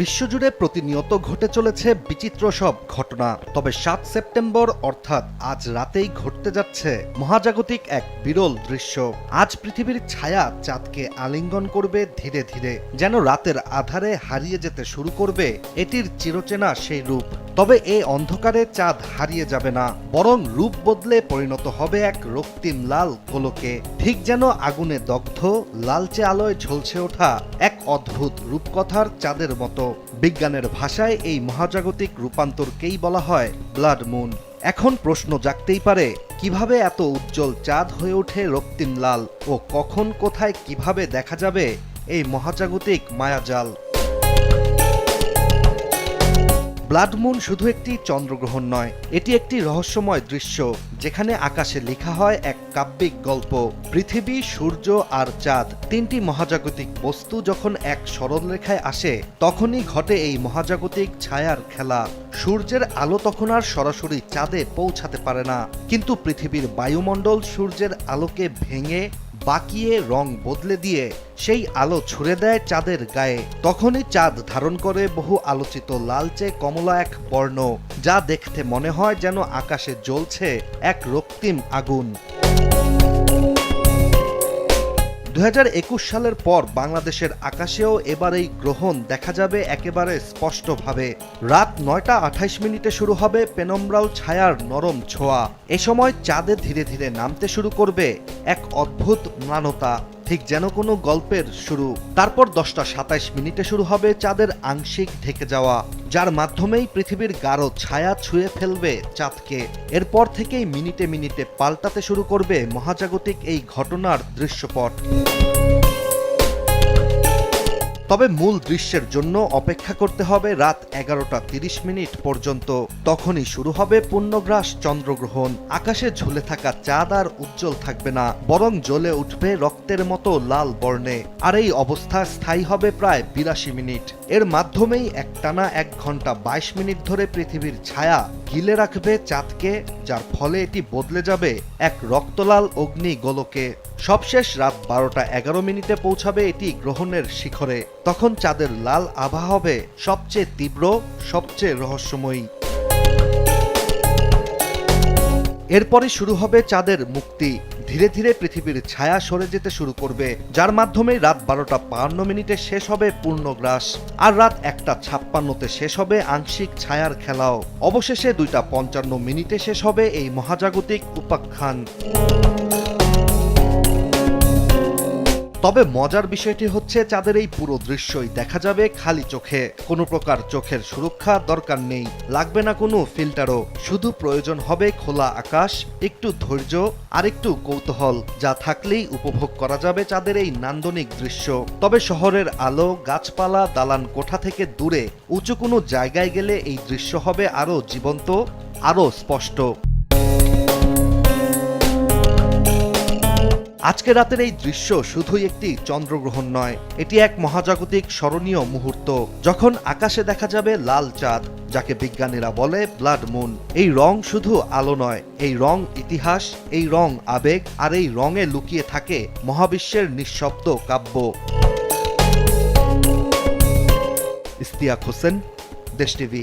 বিশ্বজুড়ে প্রতিনিয়ত ঘটে চলেছে বিচিত্র সব ঘটনা। তবে সাত সেপ্টেম্বর অর্থাৎ আজ রাতেই ঘটতে যাচ্ছে মহাজাগতিক এক বিরল দৃশ্য। আজ পৃথিবীর ছায়া চাঁদকে আলিঙ্গন করবে ধীরে ধীরে। যেন রাতের আধারে হারিয়ে যেতে শুরু করবে এটির চিরচেনা সেই রূপ। তবে এই অন্ধকারে চাঁদ হারিয়ে যাবে না, বরং রূপ বদলে পরিণত হবে এক রক্তিম লাল গোলকে। ঠিক যেন আগুনে দগ্ধ, লালচে আলোয় ঝলসে ওঠা এক অদ্ভুত রূপকথার চাঁদের মতো। বিজ্ঞানের ভাষায় এই মহাজাগতিক রূপান্তরকেই বলা হয় ব্লাড মুন। এখন প্রশ্ন জাগতেই পারে, কীভাবে এত উজ্জ্বল চাঁদ হয়ে ওঠে রক্তিম লাল, ও কখন কোথায় কীভাবে দেখা যাবে এই মহাজাগতিক মায়াজাল? ব্লাড মুন শুধু একটি চন্দ্রগ্রহণ নয়, এটি একটি রহস্যময় দৃশ্য যেখানে আকাশে লেখা হয় এক কাব্যিক গল্প। পৃথিবী, সূর্য আর চাঁদ, তিনটি মহাজাগতিক বস্তু যখন এক সরলরেখায় আসে, তখনই ঘটে এই মহাজাগতিক ছায়ার খেলা। সূর্যের আলো তখন আর সরাসরি চাঁদে পৌঁছাতে পারে না, কিন্তু পৃথিবীর বায়ুমণ্ডল সূর্যের আলোকে ভেঙে বাকিয়ে রং বদলে দিয়ে সেই আলো ছুড়ে দেয় চাঁদের গায়ে। তখনই চাঁদ ধারণ করে বহু আলোচিত লালচে কমলা এক বর্ণ, যা দেখতে মনে হয় যেন আকাশে জ্বলছে এক রক্তিম আগুন। দু হাজার একুশ সালের পর বাংলাদেশের আকাশেও এবার এই গ্রহণ দেখা যাবে একেবারে স্পষ্টভাবে। রাত নয়টা আঠাইশ মিনিটে শুরু হবে পেনম্রাল ছায়ার নরম ছোঁয়া। এ সময় চাঁদে ধীরে ধীরে নামতে শুরু করবে এক অদ্ভুত ম্লানতা। ঠিক যেন কোনো গল্পের শুরু। তারপর দশটা সাতাইশ মিনিটে শুরু হবে চাঁদের আংশিক ঢেকে যাওয়া, যার মাধ্যমেই পৃথিবীর গাঢ় ছায়া ছুঁয়ে ফেলবে চাঁদকে। এরপর থেকেই মিনিটে মিনিটে পাল্টাতে শুরু করবে মহাজাগতিক এই ঘটনার দৃশ্যপট। তবে মূল দৃশ্যের জন্য অপেক্ষা করতে হবে রাত এগারোটা তিরিশ মিনিট পর্যন্ত। তখনই শুরু হবে পূর্ণগ্রাস চন্দ্রগ্রহণ। আকাশে ঝুলে থাকা চাঁদ আর উজ্জ্বল থাকবে না, বরং জ্বলে উঠবে রক্তের মতো লাল বর্ণে। আর এই অবস্থা স্থায়ী হবে প্রায় বিরাশি মিনিট। এর মাধ্যমেই একটানা এক ঘণ্টা বাইশ মিনিট ধরে পৃথিবীর ছায়া গিলে রাখবে চাঁদকে যার ফলে এটি বদলে যাবে এক রক্তলাল অগ্নি গোলকে। সবশেষ রাত বারোটা এগারো মিনিটে পৌঁছাবে এটি গ্রহণের শিখরে। তখন চাঁদের লাল আভা হবে সবচেয়ে তীব্র, সবচেয়ে রহস্যময়ী। এরপরে শুরু হবে চাঁদের মুক্তি। ধীরে ধীরে পৃথিবীর ছায়া সরে যেতে শুরু করবে, যার মাধ্যমে রাত বারোটা বাহান্ন মিনিটে শেষ হবে পূর্ণগ্রাস। আর রাত একটা ছাপ্পান্নতে শেষ হবে আংশিক ছায়ার খেলাও। অবশেষে দুইটা পঞ্চান্ন মিনিটে শেষ হবে এই মহাজাগতিক উপাখ্যান। তবে মজার বিষয়টি হচ্ছে চাঁদের এই পুরো দৃশ্যই দেখা যাবে খালি চোখে। কোনো প্রকার চোখের সুরক্ষা দরকার নেই। লাগবে না কোনো ফিল্টারও। শুধু প্রয়োজন হবে খোলা আকাশ, একটু ধৈর্য আর একটু কৌতূহল, যা থাকলেই উপভোগ করা যাবে চাঁদের এই নান্দনিক দৃশ্য। তবে শহরের আলো, গাছপালা, দালান কোঠা থেকে দূরে, উঁচু কোনো জায়গায় গেলে এই দৃশ্য হবে আরও জীবন্ত, আরও স্পষ্ট। আজকে রাতের এই দৃশ্য শুধুই একটি চন্দ্রগ্রহণ নয়, এটি এক মহাজাগতিক স্মরণীয় মুহূর্ত, যখন আকাশে দেখা যাবে লাল চাঁদ, যাকে বিজ্ঞানীরা বলে ব্লাড মুন। এই রং শুধু আলো নয়, এই রং ইতিহাস, এই রং আবেগ, আর এই রঙে লুকিয়ে থাকে মহাবিশ্বের নিঃশব্দ কাব্য। ইস্তিয়াক হোসেন, দেশ টিভি।